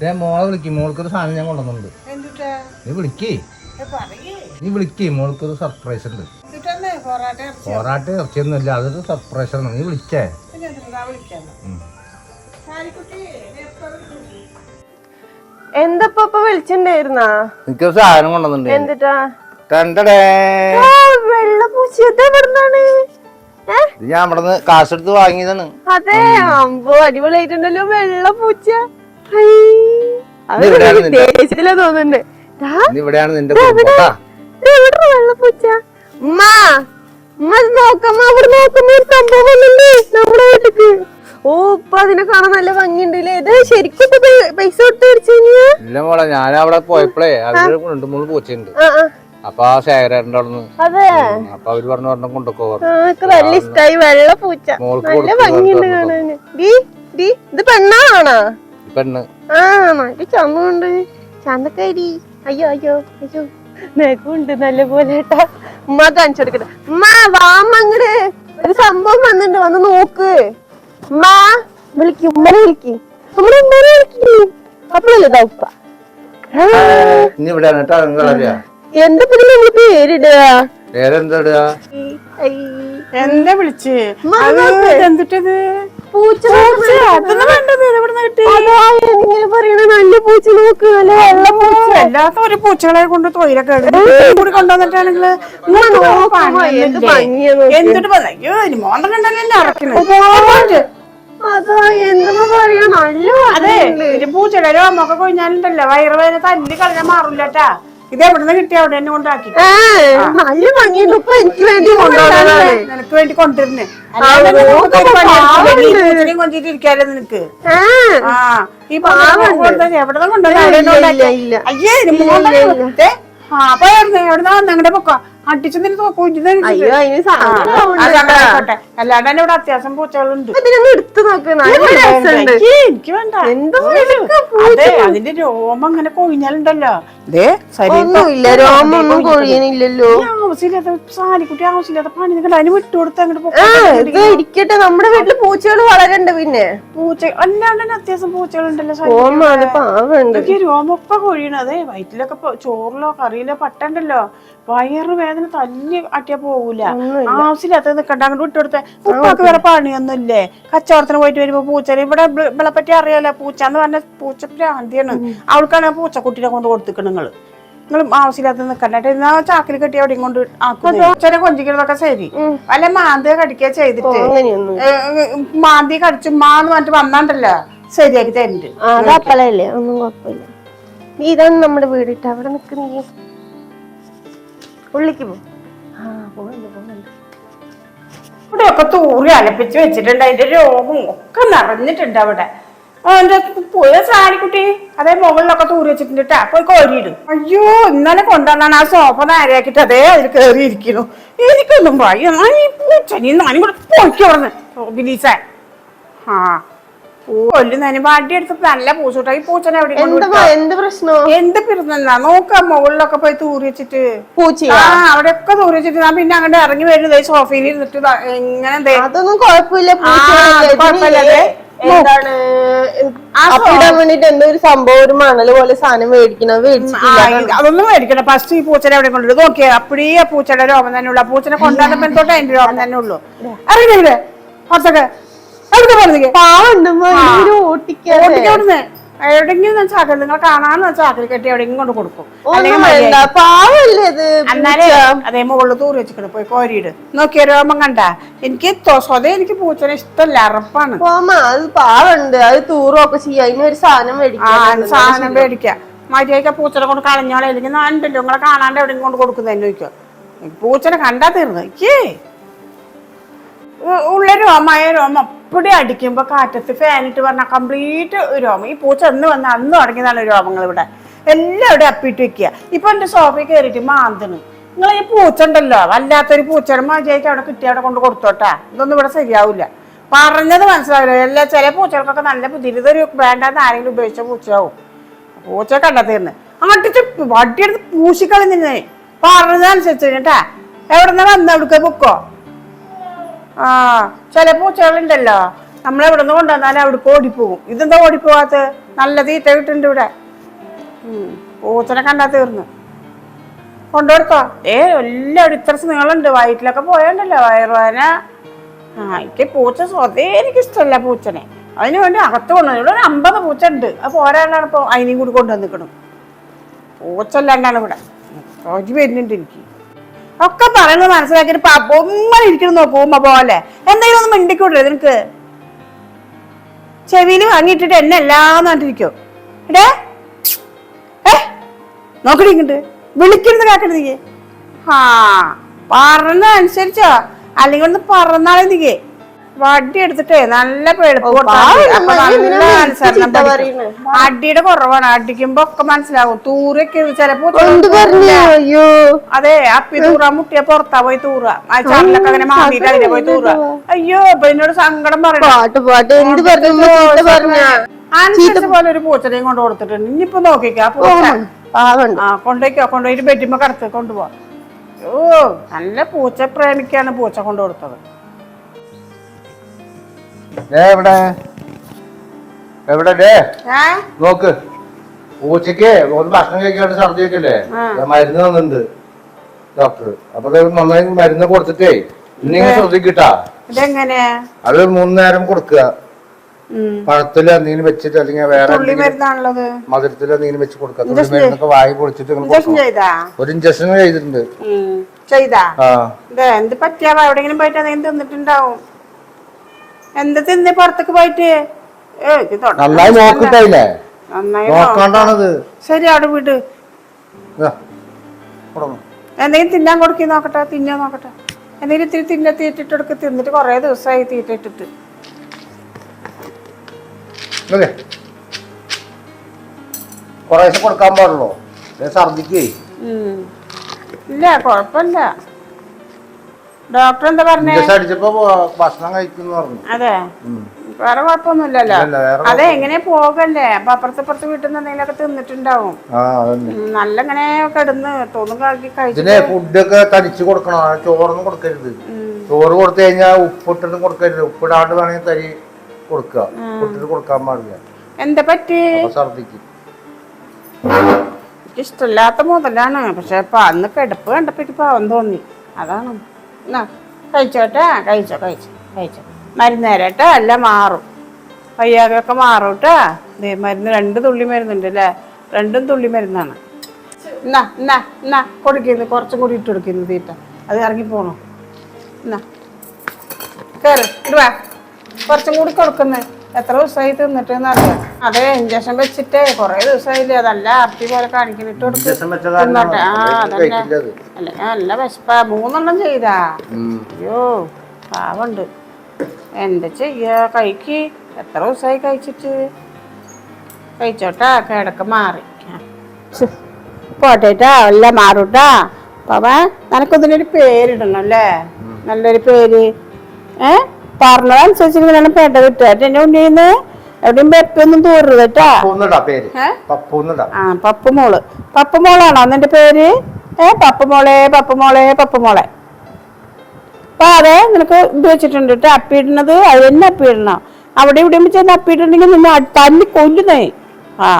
ദേ മോളെ വിളിക്കും. മോൾക്കൊരു സാധനം ഞാൻ കൊണ്ടുവന്നുണ്ട് എന്തിട്ടാ? നീ വിളിക്കേ. പറയേ. നീ വിളിക്കേ. മോൾക്കൊരു സർപ്രൈസ് ഉണ്ട്. പൊറാട്ട ഇറച്ചിയൊന്നുമില്ല. അതൊരു സർപ്രൈസ് ആണ്. നീ വിളിച്ചേ? എന്തപ്പ വിളിച്ചിണ്ടായിരുന്നാ എനിക്കൊരു സാധനം കൊണ്ടുവന്നിട്ടുണ്ട്. എന്തിട്ടാ? വെള്ളപ്പൂച്ച എവിടുന്നാണ്? ഏ ഇത് ഞാൻ അവിടെ കാശെടുത്ത് വാങ്ങിയതാണ്. അതെ അമ്പോ അടിപൊളിയായിട്ടുണ്ടല്ലോ വെള്ള പൂച്ച. നിന്റെ? തോന്നുന്നുണ്ട്. ഇവിടെയാണ് വെള്ളപ്പൂച്ച ഉമ്മ ഉമ്മ ഇത് നോക്കമ്മ അവിടെ നോക്കുന്ന ഒരു സംഭവം നമ്മുടെ വീട്ടിക്ക്. ഓ ഇപ്പൊ അതിനെ കാണാൻ നല്ല ഭംഗിയുണ്ടല്ലേ? ഇത് ശരിക്കും ഇപ്പൊ പൈ- പൈസ കൊടുത്ത് ഇല്ല മോളെ ഞാൻ അവിടെ പോയപ്പോഴേ അവർ രണ്ട് മൂന്ന് പൂച്ചയുണ്ട്. അപ്പൊ ആ ശേഖരന്റെ അവിടെ നിന്ന് അതെ അപ്പൊ അവർ പറഞ്ഞു പറഞ്ഞു എനിക്ക് നല്ല ഇഷ്ടായി വെള്ള പൂച്ച. നല്ല ഭംഗിയുണ്ട്. കാണാന് ഇത് പെണ്ണാണോ? പെണ്ണ്. ആ നല്ല ചന്തമുണ്ട് ചന്തക്കരി അയ്യോ അയ്യോ അയ്യോ. നഖമുണ്ട് നല്ല പോലെ കേട്ടാ. ഉമ്മ കാണിച്ചു കൊടുക്കട്ടെ. ഉമ്മ വാമങ്ങട് ഒരു സംഭവം വന്നിട്ടുണ്ട്. വന്ന് നോക്ക്. ഉമ്മ വിളിക്ക് ഉമ്മനെ വിളിക്ക്. നമ്മുടെ ഉമ്മനെ വിളിക്ക്. അപ്പോഴല്ലേ ഉപ്പ. ആ, ഇനി നിങ്ങളറിയാ എന്താ പിന്നെ നമ്മൾ പേരിടുക പേരെന്താ ഇടുക എന്താ വിളിച്ച്. എന്തിട്ടത് പൂച്ച പറയണ നല്ല പൂച്ച നോക്ക് നല്ല വെള്ള പൂച്ച. അല്ലാത്ത ഒരു പൂച്ചകളെ കൊണ്ട് തൊയിലൊക്കെ കൂടി കൊണ്ടുവന്നിട്ടാണെങ്കിൽ നോക്കുമ്പോ എന്ത് ഭംഗിയാ നോക്ക്. എന്തിട്ട് പറഞ്ഞ അയ്യോ ഇനി മോന്തം കണ്ടല്ലേ എന്നെ അറക്കണത്. അതാ എന്താ നല്ല അതെ ഭംഗിയുണ്ട്. ഒരു പൂച്ചയുടെ രോമൊക്കെ കൊഴിഞ്ഞാലുണ്ടല്ലോ. വയറ് വേദന തല്ലി കളഞ്ഞാൽ മാറില്ലട്ടാ ഇത് എവിടുന്ന് കിട്ടിയ? അവിടെ തന്നെ കൊണ്ടാക്കി. ഏ, നല്ല ഭംഗിയുണ്ട്. ഇപ്പൊ എനിക്ക് വേണ്ടി നിനക്ക് വേണ്ടി കൊണ്ടുവരുന്നേ. ഇരിക്കാലോ നിനക്ക്. ആ ഈ എവിടെ കൊണ്ടുവന്ന ഇല്ല, ഇല്ല. അയ്യേ ആ അപ്പൊ എവിടുന്നാ ഞങ്ങളുടെ പൊക്കോ. അടിച്ചു അല്ലാണ്ട് തന്നെ ഇവിടെ അത്യാവശ്യം പൂച്ചകളുണ്ട്. എനിക്ക് വേണ്ട അതിന്റെ രോമം അങ്ങനെ കൊഴിഞ്ഞാലുണ്ടല്ലോ. ഒന്നുമില്ല രോമം ഒന്നും കൊഴിയണില്ലല്ലോ ആവശ്യമില്ലാത്ത സാരിക്കുട്ടി ആവശ്യമില്ലാത്ത പണി നിങ്ങൾ അതിന് വിട്ടുകൊടുത്ത് അങ്ങോട്ട്. ഇരിക്കട്ടെ നമ്മുടെ വീട്ടിൽ പൂച്ചകൾ വളരണ്ട് പിന്നെ. പൂച്ച അല്ലാണ്ട് തന്നെ അത്യാവശ്യം പൂച്ചകളുണ്ടല്ലോ രോമൊക്കെ കൊഴിയണതേ. വയറ്റിലൊക്കെ ചോറിലോ കറിയിലോ പട്ടണ്ടല്ലോ. വയറ് വേദന തല്ലി അട്ടിയാ പോകൂല ആവശ്യമില്ലാത്ത നിക്കണ്ട അങ്ങോട്ട് വിട്ടുകൊടുത്ത. ഉപ്പാക്ക് വേറെ പണിയൊന്നുമില്ലേ? കച്ചവടത്തിന് പോയിട്ട് വരുമ്പോ പൂച്ച ഇവിടെ ഇവളെ പറ്റി അറിയാലോ പൂച്ച എന്ന് പറഞ്ഞ പൂച്ച ഭ്രാന്തിയാണ്. അവൾക്കാണ് പൂച്ചക്കുട്ടിനെ കൊണ്ട് കൊടുത്തിക്കണ് നിങ്ങൾ. നിങ്ങൾ ആവശ്യമില്ലാത്ത നിക്കണ്ട എന്നാ ചാക്കിൽ കെട്ടി അവിടെ കൊണ്ട് ആക്കും ചില കൊഞ്ചിക്കണതൊക്കെ ശരി. അല്ല മാന്തി കടിക്കുക ചെയ്തിട്ട്. മാന്തി കടിച്ചു മാന്ന് പറഞ്ഞിട്ട് വന്നാണ്ടല്ലോ. ശരിയാക്കി തരുന്നുണ്ട് ഒന്നും കുഴപ്പമില്ല. നീ ഇതാണ് നമ്മുടെ വീടിട്ട് അവിടെ നിൽക്കുന്നേ ഉള്ളിക്ക് പോ. ആ പോകണ്ട് ഇവിടെയൊക്കെ തൂറി അലപ്പിച്ച് വെച്ചിട്ടുണ്ട്. അതിന്റെ രോഗം ഒക്കെ നിറഞ്ഞിട്ടുണ്ട് അവിടെ. എന്റെ പോയ സാരിക്കുട്ടി അതേ മുകളിലൊക്കെ തൂറി വെച്ചിട്ടുണ്ട് ട്ടാ പോയി കോരിയിടും. അയ്യോ ഇന്നലെ കൊണ്ടുവന്നാണ് ആ സോഫ നേരെയാക്കിട്ട് അതേ അതിൽ കയറി ഇരിക്കുന്നു എനിക്കൊന്നും ഈ പൂച്ചനി നാനും കൂടെ പൊയ്ക്കവിടുന്ന് ബിലീസേ ആ കൊല്ലുന്നതിന് വടി എടുത്ത് നല്ല പൂച്ചോട്ടാ. ഈ പൂച്ചനെ എവിടെ എന്ത് പ്രശ്നം? എന്ത് പിറന്നാ നോക്ക മുകളിലൊക്കെ പോയി തൂറി വെച്ചിട്ട്. പൂച്ച ആ അവിടെ ഒക്കെ തൂറി വെച്ചിട്ട് ഞാൻ പിന്നെ അങ്ങോട്ട് ഇറങ്ങി വരുന്നത് സോഫയിൽ ഇരുന്നിട്ട് ഇങ്ങനെ അതൊന്നും കുഴപ്പമില്ല. കുഴപ്പമില്ല. എന്താണ്? അപ്പിടാൻ വേണ്ടിട്ട് എന്തോ ഒരു സംഭവം ഒരു മണൽ പോലെ സാധനം മേടിക്കണം മേടിച്ചിട്ടില്ല അതൊന്നും മേടിക്കണ്ട. ഫസ്റ്റ് ഈ പൂച്ചനെ അവിടെ കൊണ്ടുവരും. നോക്കിയേ അപ്പഴേ ആ പൂച്ചയുടെ രോഗം തന്നെ ഉള്ളു. ആ പൂച്ചനെ കൊണ്ടാടുമ്പോ തൊട്ട് അതിന്റെ രോഗം തന്നെ ഉള്ളു? അറിയില്ല ഇവിടെ എവിടെ പോകുന്നത് എവിടുന്ന് എവിടെങ്കിലും വെച്ചാൽ നിങ്ങൾ കാണാന്ന് വെച്ചാൽ ചാക്കൽ കെട്ടി എവിടെയെങ്കിലും കൊണ്ട് കൊടുക്കും. അത് എന്നാലേ അതേ മുകളിൽ തൂറി വെച്ചിട്ട് പോയി കോരിയിട്. നോക്കിയ രോമം കണ്ട. എനിക്ക് സ്വതേ എനിക്ക് പൂച്ചനെ ഇഷ്ടമല്ല. അറപ്പാണ്. അത് പാവുണ്ട്. അത് തൂറൊക്കെ ചെയ്യാം. അതിനൊരു സാധനം മേടിക്കാം. സാധനം മേടിക്കാം. മര്യാദയ്ക്ക് ആ പൂച്ചനെ കൊണ്ട് കളഞ്ഞോളെ. അല്ലെങ്കിൽ ഉണ്ടല്ലോ. നിങ്ങളെ കാണാണ്ട് എവിടെയെങ്കിലും കൊണ്ട് കൊടുക്കുന്നതെന്ന് ചോദിക്കോ. പൂച്ചനെ കണ്ടാ തീർന്നു? ഏ ഉള്ള രോമമായ രോമം അപ്പടി അടിക്കുമ്പോ കാറ്റത്ത് ഫാനിട്ട് പറഞ്ഞാൽ കംപ്ലീറ്റ് രോമം. ഈ പൂച്ച എന്ന് വന്ന അന്ന് തുടങ്ങിയതാണ് രോമങ്ങൾ ഇവിടെ. എല്ലാം ഇവിടെ അപ്പിട്ട് വെക്കുക. ഇപ്പൊ എന്റെ സോഫയിൽ കയറിയിട്ട് മാന്തണ് നിങ്ങൾ ഈ പൂച്ച ഉണ്ടല്ലോ വല്ലാത്തൊരു പൂച്ചയുടെ മര്യാദയ്ക്ക് അവിടെ കിട്ടി അവിടെ കൊണ്ട് കൊടുത്തോട്ടാ. ഇതൊന്നും ഇവിടെ ശരിയാവില്ല പറഞ്ഞത് മനസ്സിലാവില്ല. എല്ലാ ചില പൂച്ചകൾക്കൊക്കെ നല്ല ബുദ്ധി. ഇതൊരു വേണ്ടാന്ന് ആരെങ്കിലും ഉപയോഗിച്ച പൂച്ചയാവും. പൂച്ച കണ്ടെത്തിരുന്ന് അടിച്ച് വടിയെടുത്ത് പൂശിക്കളഞ്ഞിരുന്നേ പറഞ്ഞതനുസരിച്ച് കേട്ടാ എവിടെന്ന വന്ന അവിടുത്തെ പൊക്കോ? ആ ചില പൂച്ചകളുണ്ടല്ലോ. നമ്മളെവിടെ നിന്ന് കൊണ്ടുവന്നാലും ഓടി ഓടിപ്പോകും ഇതെന്താ ഓടിപ്പോവാത്ത നല്ല തീറ്റ കിട്ടുന്നുണ്ട് ഇവിടെ. പൂച്ചനെ കണ്ടാ തീർന്നു. കൊണ്ടുകൊടുത്തോ ഏ എല്ലാം ഇത്ര നീളുണ്ട് വയറ്റിലൊക്കെ പോയണ്ടല്ലോ വയറുവേന ആ എനിക്ക് പൂച്ച സ്വതേ എനിക്കിഷ്ടമല്ല പൂച്ചനെ. അതിന് വേണ്ടി അകത്ത് കൊണ്ടുവന്നു ഇവിടെ ഒരു അമ്പത് പൂച്ച ഉണ്ട് അത് പോരാണ്ടാണ് ഇപ്പോൾ അതിനെയും കൂടി കൊണ്ടുവന്നിക്കണം പൂച്ചല്ലാണ്ടാണ് ഇവിടെ. വരുന്നുണ്ട് എനിക്ക്. ഒക്കെ പറയുന്നത് മനസ്സിലാക്കിയിട്ട് ഒന്നും ഇരിക്കണം നോക്കൂ പോലെ. എന്തെങ്കിലും ഒന്ന് മിണ്ടിക്കൂടേ നിനക്ക്. ചെവിയിൽ വാങ്ങിയിട്ടിട്ട് എന്നെ എല്ലാം നട്ടിരിക്കോ ഇടേ ഏ? നോക്കടി ഇങ്ങോട്ട്. വിളിക്കരുത് കേക്കരുത് ആ പറഞ്ഞ അനുസരിച്ചോ അല്ലെങ്കിൽ ഒന്ന് പറഞ്ഞാലേ നീ വടി എടുത്തിട്ടേ നല്ല. അപ്പൊ അടിയുടെ കുറവാണ്. അടിക്കുമ്പോ ഒക്കെ മനസ്സിലാവും. തൂറൊക്കെ ചിലപ്പോ അതെ അപ്പി തൂറ മുട്ടിയ പുറത്താ പോയി തൂറ. ആ ചാറിലൊക്കെ അങ്ങനെ മാറിയിട്ട് അതിനെ പോയി തൂറ. അയ്യോ ഇപ്പൊ എന്നോട് സങ്കടം പറഞ്ഞു? പോലെ ഒരു പൂച്ചനെയും കൊണ്ട് കൊടുത്തിട്ടുണ്ട്. ഇനിയിപ്പോ നോക്കിക്കാ കൊണ്ടുപോയിക്കോ കൊണ്ടുപോയിട്ട് ബെഡിമ്മ കടത്ത് കൊണ്ടുപോവാ ഓ നല്ല പൂച്ച പ്രേമിക്കാണ് പൂച്ച കൊണ്ടു കൊടുത്തത്. എവിടെ? എവിടെ ഡേ നോക്ക്. ഊച്ചക്ക് ഒന്ന് ഭക്ഷണം കഴിക്കാണ്ട് ഛർദി വെക്കല്ലേ? മരുന്ന് തന്നിട്ടുണ്ട് ഡോക്ടർ. അപ്പൊ നന്നായി മരുന്ന് കൊടുത്തിട്ടേ. ഇന്നിങ്ങനെ ശ്രദ്ധിക്കട്ടാ അത് മൂന്ന് നേരം കൊടുക്കുക. പഴത്തിൽ പഴത്തിൽ എന്തെങ്കിലും വെച്ചിട്ട് അല്ലെങ്കിൽ വേറെ മധുരത്തിൽ എന്തെങ്കിലും മരുന്നാണുള്ളത്. മധുരത്തിൽ എന്തെങ്കിലും വെച്ച് കൊടുക്കുക. തുള്ളി മരുന്നൊക്കെ വായി പൊളിച്ചിട്ട് ഒരു ഇഞ്ചക്ഷൻ ചെയ്തിട്ടുണ്ട്. ചെയ്താ? എന്ത് പറ്റിയാ? എവിടെങ്കിലും പോയിട്ട് എന്തെങ്കിലും തിന്നിട്ടുണ്ടാവും. എന്ത് തിന്ന് പുറത്തേക്ക് പോയിട്ട്? നന്നായി നോക്കിട്ടായില്ലേ? നന്നായി നോക്കാണ്ടാണത്. ശരി അവിടെ വിട്. എന്തെങ്കിലും തിന്നാൻ കൊടുക്കി നോക്കട്ടെ തിന്നാ നോക്കട്ടെ. എന്തെങ്കിലും ഇത്തിരി തിന്ന തീറ്റിട്ട് കൊടുക്ക്. തിന്നിട്ട് കുറേ ദിവസമായി തീറ്റിട്ടിട്ട്. കുറേശ്ശെ കൊടുക്കാൻ പാടുള്ളൂ. ഛർദിക്കേ. ഇല്ല കുഴപ്പമില്ല. ഡോക്ടർ എന്താ പറഞ്ഞേ? ഇഞ്ചക്ഷൻ അടിച്ചപ്പോ ഭ- ഭക്ഷണം കഴിക്കുന്നു പറഞ്ഞു. അതെ. വേറെ കുഴപ്പമൊന്നുമില്ലല്ലോ? ഇല്ല, വേറെ അതെ എങ്ങനെ പോകല്ലേ? അപ്പൊ അപ്പുറത്ത് ഇപ്പുറത്ത് വീട്ടിൽ നിന്ന് എന്തെങ്കിലുമൊക്കെ തിന്നിട്ടുണ്ടാവും. ആ അതന്നെ. ഉം, നല്ല ഇങ്ങനെ കിടന്ന് തോന്നും കാക്കി കഴിച്ചു ഇതിന് ഫുഡൊക്കെ തടിച്ച് കൊടുക്കണം. ആ ചോറൊന്നും കൊടുക്കരുത്. ചോറ് കൊടുത്തു കഴിഞ്ഞാൽ ഉപ്പിട്ടൊന്നും കൊടുക്കരുത്. ഉപ്പിടാണ്ട് വേണമെങ്കിൽ തരി കൊടുക്കുക. ഉപ്പിട്ടിട്ട് കൊടുക്കാൻ പാടില്ല. എന്താ പറ്റി? അപ്പൊ ഛർദിക്കും എനിക്ക് ഇഷ്ടമില്ലാത്ത മുതലാണ്. പക്ഷെ ഇപ്പൊ അന്ന് കിടപ്പ് കണ്ടപ്പോ എനിക്ക് പാവം തോന്നി. അതാണ്. കഴിച്ചോട്ടെ? കഴിച്ചോ കഴിച്ചോ കഴിച്ചോ. മരുന്ന് തരട്ടെ എല്ലാം മാറും. വയ്യാതെയൊക്കെ മാറും കേട്ടാ ദേ മരുന്ന് രണ്ട് തുള്ളി മരുന്നുണ്ട് അല്ലേ രണ്ടും തുള്ളി മരുന്നാണ്. എന്നാ എന്നാ എന്നാ കൊടുക്കുന്നു കുറച്ചും കൂടി ഇട്ട് കൊടുക്കുന്നു തീറ്റ. അത് ഇറങ്ങി പോണോ. എന്നാ കയറി ഇടുവാ കുറച്ചും കൂടി കൊടുക്കുന്നേ. എത്ര ദിവസമായി തിന്നിട്ട് അറിയാം അതെ ഇഞ്ചക്ഷൻ വെച്ചിട്ടേ കുറേ ദിവസമായില്ലേ അതല്ല അർത്തി പോലെ കാണിക്കണിട്ട് വെച്ച കാരണം ആ അതന്നെ അല്ല നല്ല വിശപ്പ. മൂന്നെണ്ണം ചെയ്താ. അയ്യോ പാവുണ്ട്. എന്താ ചെയ്യാ? കഴിക്ക് എത്ര ദിവസമായി കഴിച്ചിട്ട്? കഴിച്ചോട്ടാ കിടക്ക് മാറി. പോട്ടേട്ടാ എല്ലാം മാറൂട്ടാ. പാപ്പ നിനക്കൊന്നിനൊരു പേരിടണം അല്ലേ നല്ലൊരു പേര്. ഏ? പറഞ്ഞതനുസരിച്ച് ഇങ്ങനെയാണ് പേട്ട കിട്ടുക. എന്നെ ഉണ്ണിന്ന് എവിടെയും പെപ്പൊന്നും തൂറരുത് കേട്ടാ. പപ്പൂന്നിടാ പേര്? ഏ? പപ്പൂന്നിടാ ആ പപ്പുമോൾ. പപ്പുമോളാണോ നിന്റെ പേര്? ഏ പപ്പുമോളെ പപ്പുമോളെ പപ്പുമോളെ. അപ്പൊ അതെ നിനക്ക് ഇത് വെച്ചിട്ടുണ്ട് കേട്ടോ അപ്പിയിടുന്നത്. അത് തന്നെ അപ്പിയിടണം. അവിടെ ഇവിടെ ചെന്ന് അപ്പിയിട്ടുണ്ടെങ്കിൽ നിന്നെ തല്ലി കൊല്ലുന്നേ. ആ.